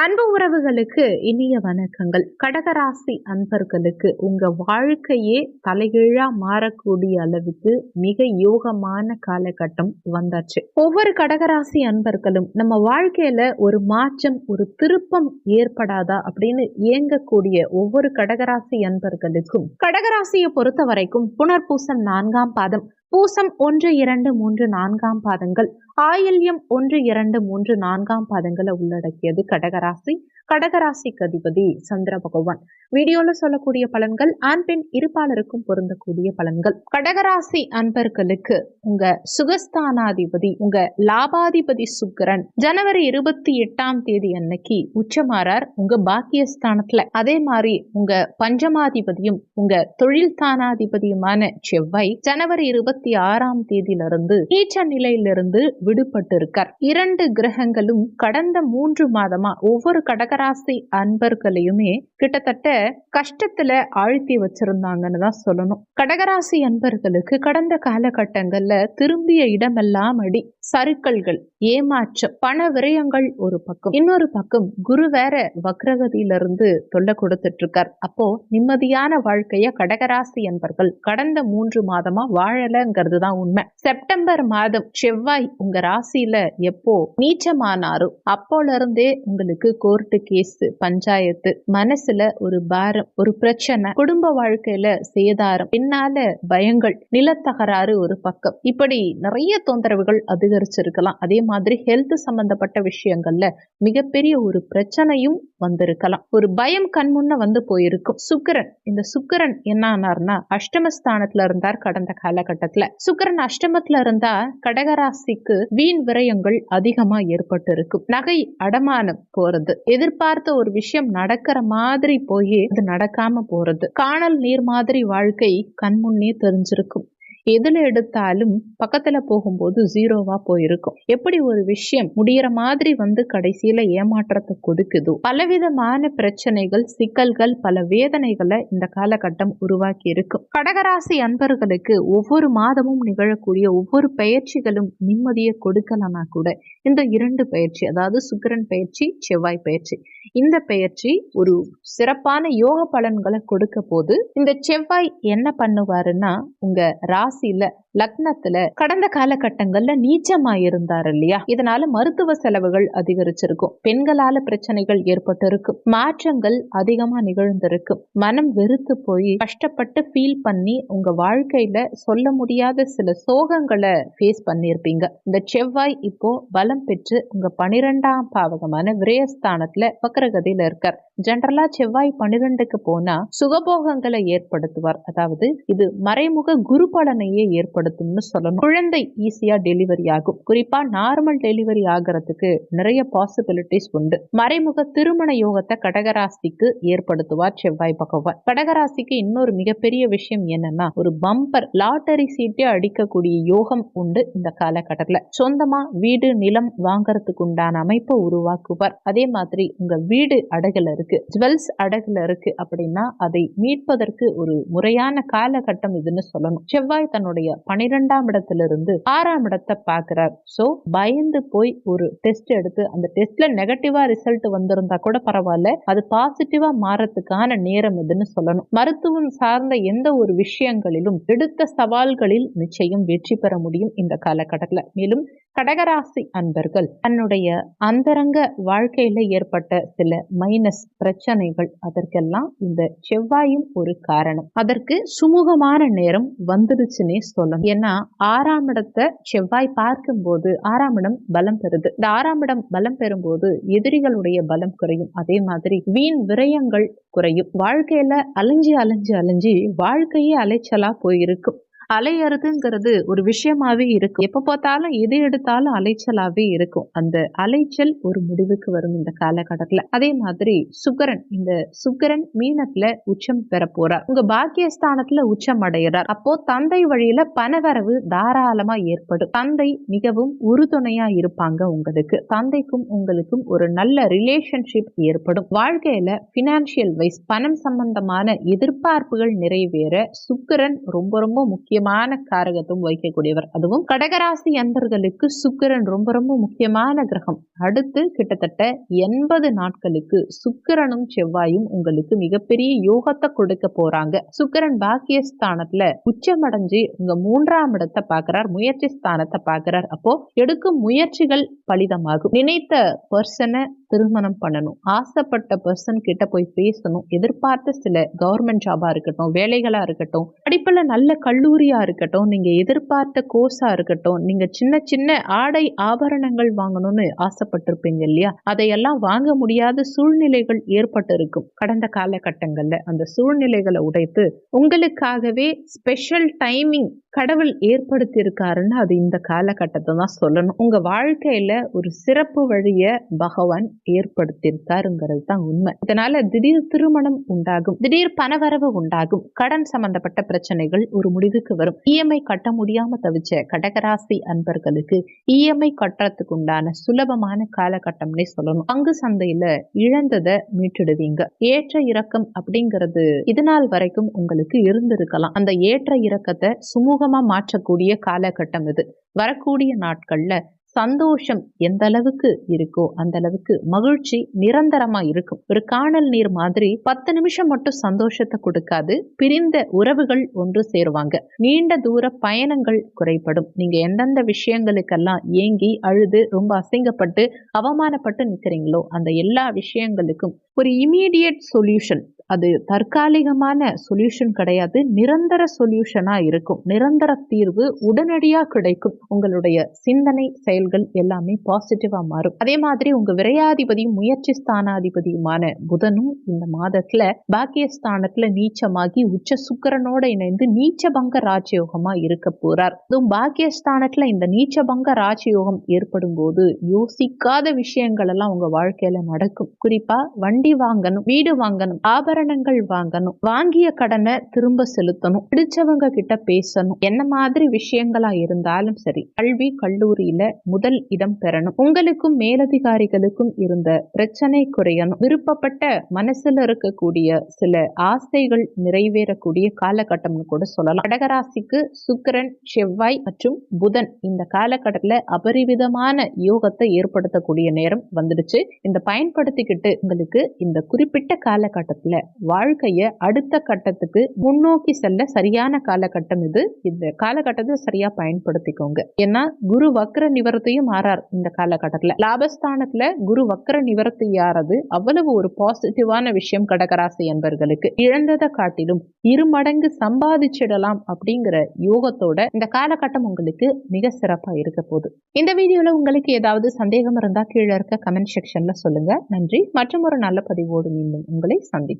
அன்பு உறவுகளுக்கு இனிய வணக்கங்கள். கடகராசி அன்பர்களுக்கு உங்க வாழ்க்கையே தலைகீழா மாறக்கூடிய அளவுக்கு மிக யோகமான காலகட்டம் வந்தாச்சு. ஒவ்வொரு கடகராசி அன்பர்களும் நம்ம வாழ்க்கையில ஒரு மாற்றம் ஒரு திருப்பம் ஏற்படாதா அப்படின்னு இயங்கக்கூடிய ஒவ்வொரு கடகராசி அன்பர்களுக்கும் கடகராசியை பொறுத்த வரைக்கும் புனர்பூசம் நான்காம் பாதம் பூசம் ஒன்று இரண்டு மூன்று நான்காம் பாதங்கள் ஆயில்யம் ஒன்று இரண்டு மூன்று நான்காம் பாதங்களை உள்ளடக்கியது கடகராசி. கடகராசிக்கு அதிபதி சந்திர பகவான். வீடியோல சொல்லக்கூடிய பலன்கள் ஆண் பெண் இருப்பாளருக்கும் பொருந்தக்கூடிய பலன்கள். கடகராசி அன்பர்களுக்கு உங்க சுகஸ்தானாதிபதி உங்க லாபாதிபதி சுக்கரன் ஜனவரி இருபத்தி எட்டாம் தேதி அன்னைக்கு உச்சமாறார். உங்க பாக்கியஸ்தானத்துல அதே மாதிரி உங்க பஞ்சமாதிபதியும் உங்க தொழில் தானாதிபதியுமான செவ்வாய் ஜனவரி இருபத்தி ஆறாம் தேதியிலிருந்து நீச்ச நிலையிலிருந்து விடுபட்டு இருக்கார் இரண்டு கிரகங்களும் கடந்த மூன்று மாதமா ஒவ்வொரு கடகராசி அன்பர்களையுமே கிட்டத்தட்ட கஷ்டத்துல ஆழ்த்தி வச்சிருந்தாங்கன்னு தான் சொல்லணும். கடகராசி அன்பர்களுக்கு கடந்த காலகட்டங்கள்ல திரும்பிய இடமெல்லாம் அடி சறுக்கல்கள் ஏமாற்றம் பண விரயங்கள் ஒரு பக்கம். இன்னொரு பக்கம் குரு வேற வக்ரகதியிலிருந்து தொல்லை கொடுத்துட்டு இருக்கார் அப்போ நிம்மதியான வாழ்க்கைய கடகராசி என்பர்கள் கடந்த மூன்று மாதமா வாழலங்கிறது தான் உண்மை. செப்டம்பர் மாதம் செவ்வாய் உங்க ராசியில எப்போ நீச்சமானாரோ அப்போல இருந்தே உங்களுக்கு கோர்ட்டு கேஸ் பஞ்சாயத்து மனசுல ஒரு பாரம் ஒரு பிரச்சனை குடும்ப வாழ்க்கையில சேதாரம் பின்னால பயங்கள் நிலத்தகராறு ஒரு பக்கம். இப்படி நிறைய தொந்தரவுகள் அதிகரிச்சிருக்கலாம். அதே மாதிரி ஹெல்த் சம்பந்தப்பட்ட விஷயங்கள்ல மிகப்பெரிய ஒரு பிரச்சனையும் வந்திருக்கலாம். ஒரு பயம் கண்முன்ன வந்து போயிருக்கும். சுக்கிரன். இந்த சுக்கிரன் என்ன ஆனார்னா அஷ்டமஸ்தானத்துல இருந்தார் கடந்த காலகட்டத்துல. சுக்கிரன் அஷ்டமத்துல இருந்தா கடகராசிக்கு வீண் விரயங்கள் அதிகமா ஏற்பட்டு இருக்கும் நகை அடமானம் போறது. எதிர்பார்த்த ஒரு விஷயம் நடக்கிற மாதிரி போய் அது நடக்காம போறது. காணல் நீர் மாதிரி வாழ்க்கை கண்முன்னே தெரிஞ்சிருக்கும். எதுல எடுத்தாலும் பக்கத்துல போகும்போது ஜீரோவா போயிருக்கும். எப்படி ஒரு விஷயம் முடியற மாதிரி வந்து கடைசியில ஏமாற்றத்தை கொடுக்குதோ பலவிதமான பிரச்சனைகள் சிக்கல்கள் பல வேதனைகளை இந்த காலகட்டம் உருவாக்கி இருக்கும். கடகராசி அன்பர்களுக்கு ஒவ்வொரு மாதமும் நிகழக்கூடிய ஒவ்வொரு பயிற்சிகளும் நிம்மதியை கொடுக்கலனா கூட இந்த இரண்டு பயிற்சி அதாவது சுக்கிரன் பயிற்சி செவ்வாய் பயிற்சி இந்த பயிற்சி ஒரு சிறப்பான யோக பலன்களை கொடுக்க போது இந்த செவ்வாய் என்ன பண்ணுவாருன்னா உங்க ராசி ராசியில லக்னத்துல கடந்த காலகட்டங்கள்ல நீச்சமா இருந்தார் இல்லையா இதனால மருத்துவ செலவுகள் அதிகரிச்சிருக்கும். பெண்களால பிரச்சனைகள் ஏற்பட்டிருக்கும் மாற்றங்கள் அதிகமா நிகழ்ந்திருக்கும் மனம் வெறுத்து போய் கஷ்டப்பட்டு ஃபீல் பண்ணி உங்க வாழ்க்கையில சொல்ல முடியாத சில சோகங்களை ஃபேஸ் பண்ணியிருப்பீங்க. இந்த செவ்வாய் இப்போ பலம் பெற்று உங்க பனிரெண்டாம் பாவகமான விரயஸ்தானத்துல வக்கரகதியில இருக்கார். ஜென்ரலா செவ்வாய் பனிரெண்டுக்கு போனா சுகபோகங்களை ஏற்படுத்துவார். அதாவது இது மறைமுக குரு பலனையே ஏற்படுத்தும்னு சொல்லணும். குழந்தை ஈஸியா டெலிவரி ஆகும். குறிப்பா நார்மல் டெலிவரி ஆகிறதுக்கு நிறைய பாசிபிலிட்டிஸ் உண்டு. மறைமுக திருமண யோகத்தை கடகராசிக்கு ஏற்படுத்துவார் செவ்வாய் பகவான். கடகராசிக்கு இன்னொரு மிகப்பெரிய விஷயம் என்னன்னா ஒரு பம்பர் லாட்டரி சீட்டே அடிக்கக்கூடிய யோகம் உண்டு இந்த காலகட்டத்துல. சொந்தமா வீடு நிலம் வாங்கறதுக்கு உண்டான அமைப்பை உருவாக்குவார். அதே மாதிரி உங்க வீடு அடகுல இருக்கு ஜுவல்ஸ் அடகுல இருக்கு அப்படின்னா அதை மீட்பதற்கு ஒரு முறையான காலகட்டம் இதுன்னு சொல்லணும். செவ்வாய் தன்னுடைய பனிரெண்டாம் இடத்திலிருந்து ஆறாம் இடத்தை பார்க்கிறார். ஸோ பயந்து போய் ஒரு டெஸ்ட் எடுத்து அந்த டெஸ்ட்ல நெகட்டிவா ரிசல்ட் வந்திருந்தா கூட பரவாயில்ல. அது பாசிட்டிவா மாறத்துக்கான நேரம் இதுன்னு சொல்லணும். மருத்துவம் சார்ந்த எந்த ஒரு விஷயங்களிலும் எடுத்த சவால்களில் நிச்சயம் வெற்றி பெற முடியும் இந்த காலகட்டத்தில். மேலும் கடகராசி அன்பர்கள் தன்னுடைய அந்தரங்க வாழ்க்கையில ஏற்பட்ட சில மைனஸ் பிரச்சனைகள் அதற்கெல்லாம் இந்த செவ்வாயும் ஒரு காரணம். அதற்கு சுமூகமான நேரம் வந்துடுச்சுன்னே சொல்லணும். ஏன்னா ஆறாம் இடத்தை செவ்வாய் பார்க்கும்போது ஆறாம் இடம் பலம் பெறுது. இந்த ஆறாம் இடம் பலம் பெறும்போது எதிரிகளுடைய பலம் குறையும். அதே மாதிரி வீண் விரயங்கள் குறையும். வாழ்க்கையில அலைஞ்சு அலைஞ்சு அலைஞ்சு வாழ்க்கையே அலைச்சலா போயிருக்கும். அலையறதுங்கிறது ஒரு விஷயமாவே இருக்கும். எப்ப பார்த்தாலும் எது எடுத்தாலும் அலைச்சலாவே இருக்கும். அந்த அலைச்சல் ஒரு முடிவுக்கு வரும் இந்த காலகட்டத்துல. அதே மாதிரி சுக்கரன் இந்த சுக்கரன் மீனத்துல உச்சம் பெற போறார். உங்க பாக்கியஸ்தானத்துல உச்சம் அடைகிறார். அப்போ தந்தை வழியில பணவரவு தாராளமா ஏற்படும். தந்தை மிகவும் உறுதுணையா இருப்பாங்க உங்களுக்கு. தந்தைக்கும் உங்களுக்கும் ஒரு நல்ல ரிலேஷன்ஷிப் ஏற்படும். வாழ்க்கையில பினான்சியல் வைஸ் பணம் சம்பந்தமான எதிர்பார்ப்புகள் நிறைவேற சுக்கரன் ரொம்ப ரொம்ப முக்கியம் முக்கியமான காரகத்தும் வகிக்கக்கூடியவர். அதுவும் கடகராசி அன்பர்களுக்கு சுக்கிரன் ரொம்ப ரொம்ப முக்கியமான கிரகம். அடுத்து கிட்டத்தட்ட எண்பது நாட்களுக்கு சுக்கிரனும் செவ்வாயும் உங்களுக்கு மிகப்பெரிய யோகத்தை கொடுக்க போறாங்க. சுக்கிரன் பாக்கியஸ்தானத்துல உச்சமடைஞ்சு உங்க மூன்றாம் இடத்தை பாக்குறார் முயற்சி ஸ்தானத்தை பாக்குறார் அப்போ எடுக்கும் முயற்சிகள் பலிதமாகும். நினைத்த பர்சனை திருமணம் பண்ணணும். ஆசைப்பட்ட பர்சன் கிட்ட போய் பேசணும். எதிர்பார்த்த சில கவர்மெண்ட் ஜாபா இருக்கட்டும் வேலைகளா இருக்கட்டும் படிப்புல நல்ல கல்லூரி ஜுவல்லரியாக இருக்கட்டும் நீங்க எதிர்பார்த்த கோர்ஸாக இருக்கட்டும் நீங்க சின்ன சின்ன ஆடை ஆபரணங்கள் வாங்கணும்னு ஆசைப்பட்டிருப்பீங்க இல்லையா? அதையெல்லாம் வாங்க முடியாத சூழ்நிலைகள் ஏற்பட்டு இருக்கும் கடந்த காலகட்டங்கள்ல அந்த சூழ்நிலைகளை உடைத்து உங்களுக்காகவே ஸ்பெஷல் டைமிங் கடவுள் ஏற்படுத்தி இருக்காருன்னு அது இந்த காலகட்டத்தை தான் சொல்லணும். உங்க வாழ்க்கையில ஒரு சிறப்பு வழிய பகவான் ஏற்படுத்தியிருக்காருங்கிறது தான் உண்மை. இதனால திடீர் திருமணம் உண்டாகும் திடீர் பணவரவு உண்டாகும் கடன் சம்பந்தப்பட்ட பிரச்சனைகள் ஒரு முடிவுக்கு வரும். இஎம்ஐ கட்ட முடியாம தவிச்ச கடகராசி அன்பர்களுக்கு இஎம்ஐ கட்டுறதுக்கு உண்டான சுலபமான காலகட்டம்னே சொல்லணும். பங்கு சந்தையில இழந்ததை மீட்டெடுவீங்க. ஏற்ற இறக்கம் அப்படிங்கிறது இதனால் வரைக்கும் உங்களுக்கு இருந்திருக்கலாம். அந்த ஏற்ற இறக்கத்தை சுமூகமா மாற்றக்கூடிய காலகட்டம் இது. வரக்கூடிய நாட்கள்ல சந்தோஷம் எந்த அளவுக்கு இருக்கோ அந்த அளவுக்கு மகிழ்ச்சி நிரந்தரமா இருக்கும். ஒரு காணல் நீர் மாதிரி பத்து நிமிஷம் மட்டும் சந்தோஷத்தை கொடுக்காது பிரிந்த உறவுகள் ஒன்று சேருவாங்க. நீண்ட தூர பயணங்கள் குறைப்படும் நீங்க எந்தெந்த விஷயங்களுக்கெல்லாம் ஏங்கி அழுது ரொம்ப அசிங்கப்பட்டு அவமானப்பட்டு நிக்கிறீங்களோ அந்த எல்லா விஷயங்களுக்கும் ஒரு இமீடியட் சொல்யூஷன் அது தற்காலிகமான சொல்யூஷன் கிடையாது. நிரந்தர சொல்யூஷனா இருக்கும். நிரந்தர தீர்வு உடனடியாக கிடைக்கும். உங்களுடைய சிந்தனை செயல்கள் எல்லாமே பாசிட்டிவா மாறும். அதே மாதிரி உங்க விரையாதிபதியும் முயற்சி ஸ்தானாதிபதியுமான புதனும் இந்த மாதத்துல பாக்கியஸ்தானத்துல நீச்சமாகி உச்ச சுக்கரனோட இணைந்து நீச்சபங்க ராஜயோகமா இருக்க போறார். அதுவும் பாக்கியஸ்தானத்துல இந்த நீச்சபங்க ராஜயோகம் ஏற்படும் போது யோசிக்காத விஷயங்கள் எல்லாம் உங்க வாழ்க்கையில நடக்கும். குறிப்பா வண்டி வாங்கணும் வீடு வாங்கணும் ஆபரணங்கள் வாங்கணும். வாங்கிய கடனை திரும்ப செலுத்தணும். பிடிச்சவங்க கிட்ட பேசணும். என்ன மாதிரி விஷயங்களா இருந்தாலும் சரி கல்வி கல்லூரியில முதல் இடம் பெறணும். உங்களுக்கும் மேலதிகாரிகளுக்கும் இருந்த பிரச்சனை குறையணும். விருப்பப்பட்ட மனசுல இருக்கக்கூடிய சில ஆசைகள் நிறைவேறக்கூடிய காலகட்டம்னு கூட சொல்லலாம். கடகராசிக்கு சுக்கிரன் செவ்வாய் மற்றும் புதன் இந்த காலகட்டத்துல அபரிவிதமான யோகத்தை ஏற்படுத்தக்கூடிய நேரம் வந்துடுச்சு. இந்த பயன்படுத்திக்கிட்டு உங்களுக்கு இந்த குறிப்பிட்ட காலகட்டத்துல வாழ்க்கைய அடுத்த கட்டத்துக்கு முன்னோக்கி செல்ல சரியான காலகட்டம் இது. இந்த காலகட்டத்தை சரியா பயன்படுத்திக்கோங்க. ஏன்னா குரு வக்ர நிவர்த்தியும் மாறார் இந்த காலகட்டத்துல. லாபஸ்தானத்துல குரு வக்ர நிவர்த்தி யாரது? அவ்வளவு ஒரு பாசிட்டிவான விஷயம் கடகராசி என்பர்களுக்கு. இழந்ததை காட்டிலும் இரு மடங்கு சம்பாதிச்சிடலாம் அப்படிங்கிற யோகத்தோட இந்த காலகட்டம் உங்களுக்கு மிக சிறப்பா இருக்க போகுது. இந்த வீடியோல உங்களுக்கு ஏதாவது சந்தேகம் இருந்தா கீழே இருக்க கமெண்ட் செக்ஷன்ல சொல்லுங்க. நன்றி. மற்றும் ஒரு நல்ல பதிவோடு மீண்டும் உங்களை சந்திப்போம்.